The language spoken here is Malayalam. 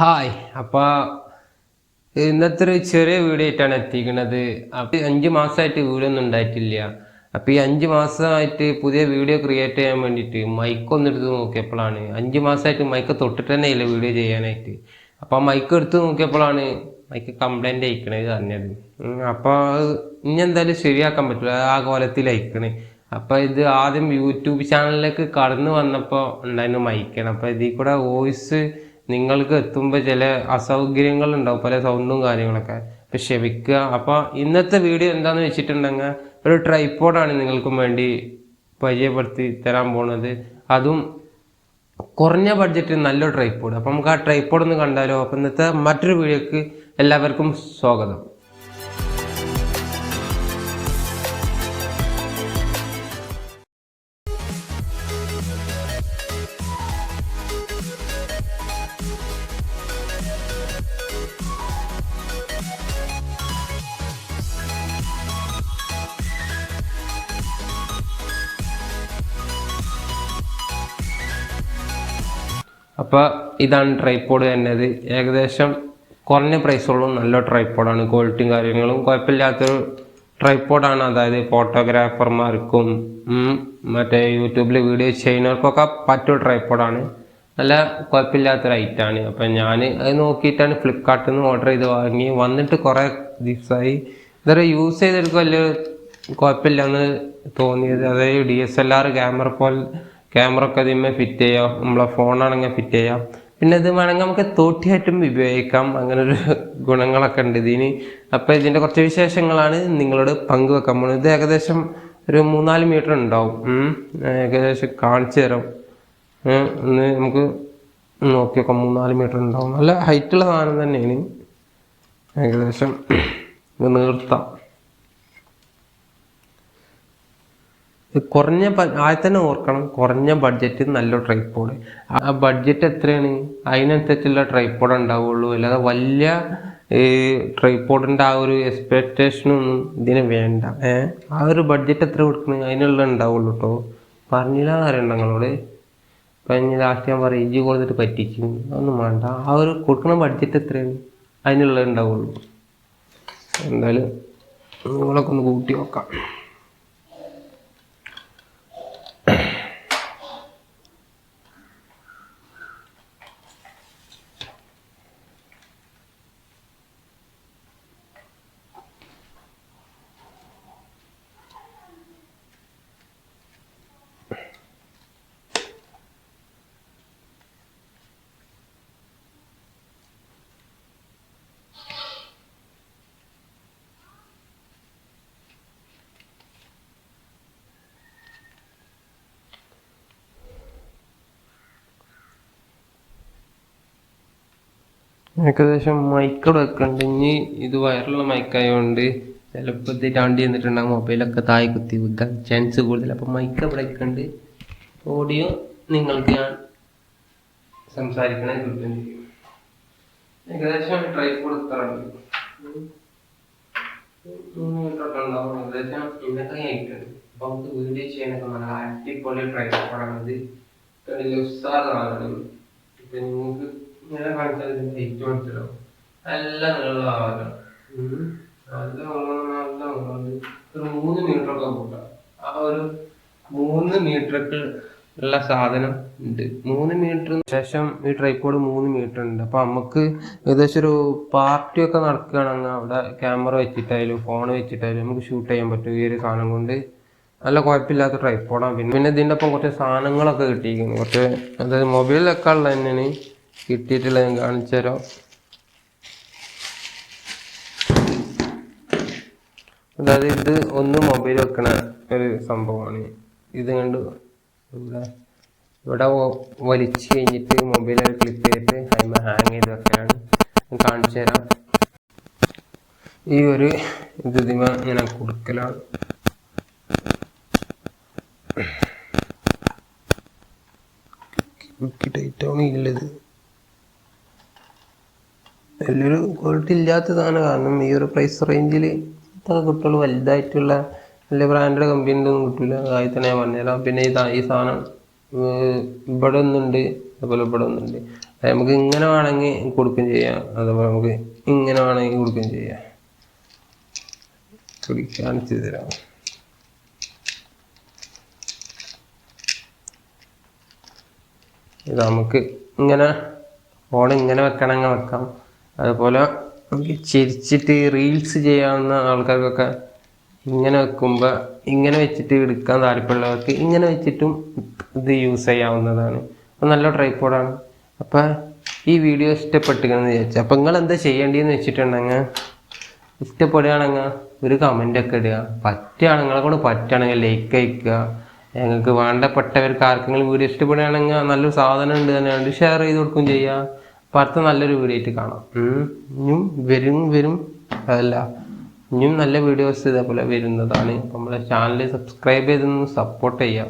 ഹായ് അപ്പോൾ ഇന്നത്തെ ഒരു ചെറിയ വീഡിയോ ആയിട്ടാണ് എത്തിക്കുന്നത് അപ്പോൾ അഞ്ച് മാസമായിട്ട് വീഡിയോ ഒന്നും ഉണ്ടായിട്ടില്ല. അപ്പോൾ ഈ അഞ്ച് മാസമായിട്ട് പുതിയ വീഡിയോ ക്രിയേറ്റ് ചെയ്യാൻ വേണ്ടിയിട്ട് മൈക്ക് ഒന്ന് എടുത്ത് നോക്കിയപ്പോഴാണ് അഞ്ച് മാസമായിട്ട് മൈക്ക് തൊട്ടിട്ട് തന്നെ ഇല്ല വീഡിയോ ചെയ്യാനായിട്ട്. അപ്പോൾ മൈക്ക് എടുത്ത് നോക്കിയപ്പോഴാണ് മൈക്ക് കംപ്ലൈന്റ് അയക്കണത് അറിഞ്ഞത് അപ്പോൾ ഇനി എന്തായാലും ശരിയാക്കാൻ പറ്റില്ല. ആ കോലത്തിൽ അയക്കണേ. അപ്പോൾ ഇത് ആദ്യം യൂട്യൂബ് ചാനലിലേക്ക് കടന്നു വന്നപ്പോൾ ഉണ്ടായിരുന്നു മൈക്കാണ് അപ്പോൾ ഇതിൽ കൂടെ വോയിസ് നിങ്ങൾക്ക് എത്തുമ്പോൾ ചില അസൗകര്യങ്ങൾ ഉണ്ടാവും പല സൗണ്ടും കാര്യങ്ങളൊക്കെ. അപ്പോൾ ക്ഷമിക്കുക. അപ്പോൾ ഇന്നത്തെ വീഡിയോ എന്താണെന്ന് വെച്ചിട്ടുണ്ടെങ്കിൽ ഒരു ട്രൈപ്പോഡാണ് നിങ്ങൾക്കും വേണ്ടി പരിചയപ്പെടുത്തി തരാൻ പോണത്. അതും കുറഞ്ഞ ബഡ്ജറ്റിൽ നല്ലൊരു ട്രൈപ്പോഡ് അപ്പോൾ നമുക്ക് ആ ട്രൈപ്പോഡ് ഒന്ന് കണ്ടാലോ. അപ്പോൾ ഇന്നത്തെ മറ്റൊരു വീഡിയോക്ക് എല്ലാവർക്കും സ്വാഗതം. അപ്പോൾ ഇതാണ് ട്രൈപ്പോഡ് തന്നത് ഏകദേശം കുറഞ്ഞ പ്രൈസുള്ളൂ നല്ല ട്രൈപ്പോഡാണ് ക്വാളിറ്റിയും കാര്യങ്ങളും കുഴപ്പമില്ലാത്തൊരു ട്രൈപ്പോഡാണ് അതായത് ഫോട്ടോഗ്രാഫർമാർക്കും മറ്റേ യൂട്യൂബിൽ വീഡിയോ ചെയ്യുന്നവർക്കൊക്കെ പറ്റിയ ട്രൈപ്പോഡാണ് നല്ല കുഴപ്പമില്ലാത്തൊരു ഐറ്റാണ് അപ്പം ഞാൻ അത് നോക്കിയിട്ടാണ് ഫ്ലിപ്കാർട്ടിൽ നിന്ന് ഓർഡർ ചെയ്ത് വാങ്ങി. വന്നിട്ട് കുറേ ദിവസമായി ഇതുവരെ യൂസ് ചെയ്തെടുക്കുക വലിയ കുഴപ്പമില്ലെന്ന് തോന്നിയത്. അതായത് D S L R camera പോലെ ക്യാമറ ഒക്കെ അതിന്മേൽ ഫിറ്റ് ചെയ്യാം. നമ്മളെ ഫോണാണെങ്കിൽ ഫിറ്റ് ചെയ്യാം. പിന്നെ ഇത് വേണമെങ്കിൽ നമുക്ക് തോട്ടിയായിട്ടും ഉപയോഗിക്കാം. അങ്ങനെ ഒരു ഗുണങ്ങളൊക്കെ ഉണ്ട് ഇതിന്. അപ്പോൾ ഇതിന്റെ കുറച്ച് വിശേഷങ്ങളാണ് നിങ്ങളോട് പങ്കുവെക്കാൻ പോകുന്നത്. ഇത് ഏകദേശം ഒരു മൂന്നാൽ മീറ്റർ ഉണ്ടാവും. ഏകദേശം കാണിച്ചു തരാം. ഒന്ന് നമുക്ക് നോക്കിയൊക്കെ നോക്കാം മൂന്നാൽ മീറ്റർ ഉണ്ടാവും. നല്ല ഹൈറ്റുള്ള സാധനം തന്നെയാണ്. ഏകദേശം നിർത്താം. കുറഞ്ഞ ആദ്യം തന്നെ ഓർക്കണം. കുറഞ്ഞ ബഡ്ജറ്റ് നല്ല ട്രൈപ്പോഡ് ആ ബഡ്ജറ്റ് എത്രയാണ്? അതിനനുസരിച്ചുള്ള ട്രൈപ്പോഡ് ഉണ്ടാവുള്ളൂ. അല്ലാതെ വലിയ ഈ ട്രൈപ്പോഡിന്റെ ആ ഒരു എക്സ്പെക്റ്റേഷനൊന്നും ഇതിന് വേണ്ട. ആ ഒരു ബഡ്ജറ്റ് എത്ര കൊടുക്കുന്നു അതിനുള്ള ഉണ്ടാവുള്ളൂ കേട്ടോ പറഞ്ഞില്ല അറിയണ്ട നിങ്ങളോട്. ഇനി ലാസ്റ്റ് ഞാൻ പറയും ഇഞ്ചി കൊടുത്തിട്ട് പറ്റിക്കും അതൊന്നും വേണ്ട. ആ ഒരു കൊടുക്കുന്ന ബഡ്ജറ്റ് എത്രയാണ്? അതിനുള്ള ഉണ്ടാവുള്ളൂ. എന്തായാലും നിങ്ങളൊക്കെ ഒന്ന് കൂട്ടി നോക്കാം. ഏകദേശം മൈക്കോട് വെക്കുന്നുണ്ട് ഇനി ഇത് വയറുള്ള മൈക്കായതുകൊണ്ട് ചിലപ്പോൾ ഇത് രണ്ടി എന്നിട്ടുണ്ടാകും മൊബൈലൊക്കെ താഴെ കുത്തി വിൽക്കാൻ ചാൻസ് കൂടുതൽ അപ്പം മൈക്ക് ഇവിടെ വെക്കുന്നുണ്ട് ഓഡിയോ നിങ്ങൾക്ക് ഞാൻ സംസാരിക്കണേ കിട്ടും ഏകദേശം ട്രൈ കൊടുക്കാറുണ്ട് ഉണ്ടാവും ഏകദേശം ഇന്നൊക്കെ ആയിട്ടുണ്ട് അപ്പം നമുക്ക് വീഡിയോ ചെയ്യാനൊക്കെ നല്ല അടിപൊളി ട്രൈ പോടാണത് ഇപ്പൊ നിങ്ങൾക്ക് ഇങ്ങനെ കാണിച്ചാൽ ഇതിന്റെ ഹൈറ്റ് മനസ്സിലാവും നല്ല നീളം ആവാനാണ് നല്ല ഒരു മൂന്ന് മീറ്റർ ഒക്കെ കൂട്ടാം ആ ഒരു മൂന്ന് മീറ്ററൊക്കെ ഉള്ള സാധനം ഉണ്ട്. മൂന്ന് മീറ്റർ ശേഷം ഈ ട്രൈപ്പോഡ് മൂന്ന് മീറ്റർ ഉണ്ട്. അപ്പൊ നമുക്ക് ഏകദേശം ഒരു പാർട്ടി ഒക്കെ നടക്കുകയാണെങ്കിൽ അവിടെ ക്യാമറ വെച്ചിട്ടായാലും ഫോൺ വെച്ചിട്ടായാലും നമുക്ക് ഷൂട്ട് ചെയ്യാൻ പറ്റും. ഈ ഒരു സാധനം കൊണ്ട് നല്ല കുഴപ്പമില്ലാത്ത ട്രൈപ്പോഡാണ് പിന്നെ പിന്നെ ഇതിന്റെ ഒപ്പം കുറച്ച് സാധനങ്ങളൊക്കെ കിട്ടിയിരിക്കുന്നു. കുറച്ച് അതായത് മൊബൈലിലൊക്കെ ഉള്ള തന്നെയാണ്. കിട്ടിയിട്ടുള്ളത് ഞാൻ കാണിച്ചു തരാം അതായത് ഇത് ഒന്ന് മൊബൈൽ വെക്കണ ഒരു സംഭവമാണ് ഇത് കണ്ട് ഇവിടെ വലിച്ചു കഴിഞ്ഞിട്ട് മൊബൈൽ ക്ലിക്ക് ചെയ്തിട്ട് അതിന് ഹാങ് ചെയ്ത് വെക്കലാണ് കാണിച്ചു തരാം ഈ ഒരു ഇത് ഇതിമ ഇങ്ങനെ കൊടുക്കലാണ് ടൈറ്റ് ഉള്ളത് വലിയൊരു ക്വാളിറ്റി ഇല്ലാത്തതാണ് കാരണം ഈ ഒരു പ്രൈസ് റേഞ്ചിൽ ഇതൊക്കെ കിട്ടുള്ളൂ. വലുതായിട്ടുള്ള വലിയ ബ്രാൻഡഡ് കമ്പനിന്റെ ഒന്നും കിട്ടില്ല ആയി തന്നെ ഞാൻ പറഞ്ഞുതരാം. പിന്നെ ഈ ഈ സാധനം ഇവിടെ ഒന്നുണ്ട് അതുപോലെ ഇവിടെ ഒന്നുണ്ട്. നമുക്ക് ഇങ്ങനെ വേണമെങ്കിൽ കൊടുക്കുകയും ചെയ്യാം. അതുപോലെ നമുക്ക് ഇങ്ങനെ വേണമെങ്കിൽ കൊടുക്കുകയും ചെയ്യാം. കൂടി കാണിച്ചു തരാം ഇത് നമുക്ക് ഇങ്ങനെ ഫോൺ ഇങ്ങനെ വെക്കണമെങ്കിൽ വെക്കാം. അതുപോലെ ചിരിച്ചിട്ട് റീൽസ് ചെയ്യാവുന്ന ആൾക്കാർക്കൊക്കെ ഇങ്ങനെ വെക്കുമ്പോൾ ഇങ്ങനെ വെച്ചിട്ട് എടുക്കാൻ താല്പര്യമുള്ളവർക്ക് ഇങ്ങനെ വെച്ചിട്ടും ഇത് യൂസ് ചെയ്യാവുന്നതാണ്. അപ്പോൾ നല്ല ട്രൈപ്പോഡാണ് അപ്പോൾ ഈ വീഡിയോ ഇഷ്ടപ്പെട്ടിരിക്കണമെന്ന് വിചാരിച്ചു. അപ്പോൾ നിങ്ങൾ എന്താ ചെയ്യേണ്ടതെന്ന് വെച്ചിട്ടുണ്ടെങ്കിൽ ഇഷ്ടപ്പെടുകയാണെങ്കിൽ ഒരു കമന്റൊക്കെ ഇടുക. പറ്റുകയാണ് നിങ്ങളെ കൊണ്ട് പറ്റുകയാണെങ്കിൽ ലൈക്ക് അയക്കുക. ഞങ്ങൾക്ക് വേണ്ടപ്പെട്ടവർക്ക് ആർക്കെങ്കിലും വീഡിയോ ഇഷ്ടപ്പെടുകയാണെങ്കിൽ നല്ലൊരു സാധനം ഉണ്ട് തന്നെയാണ് ഷെയർ ചെയ്ത് കൊടുക്കുകയും ചെയ്യുക. അടുത്ത നല്ലൊരു വീഡിയോ ആയിട്ട് കാണാം. ഇനിയും വരും വരും അതല്ല ഇനിയും നല്ല വീഡിയോസ് ഇതേപോലെ വരുന്നതാണ് നമ്മുടെ ചാനൽ സബ്സ്ക്രൈബ് ചെയ്തൊന്ന് സപ്പോർട്ട് ചെയ്യാം.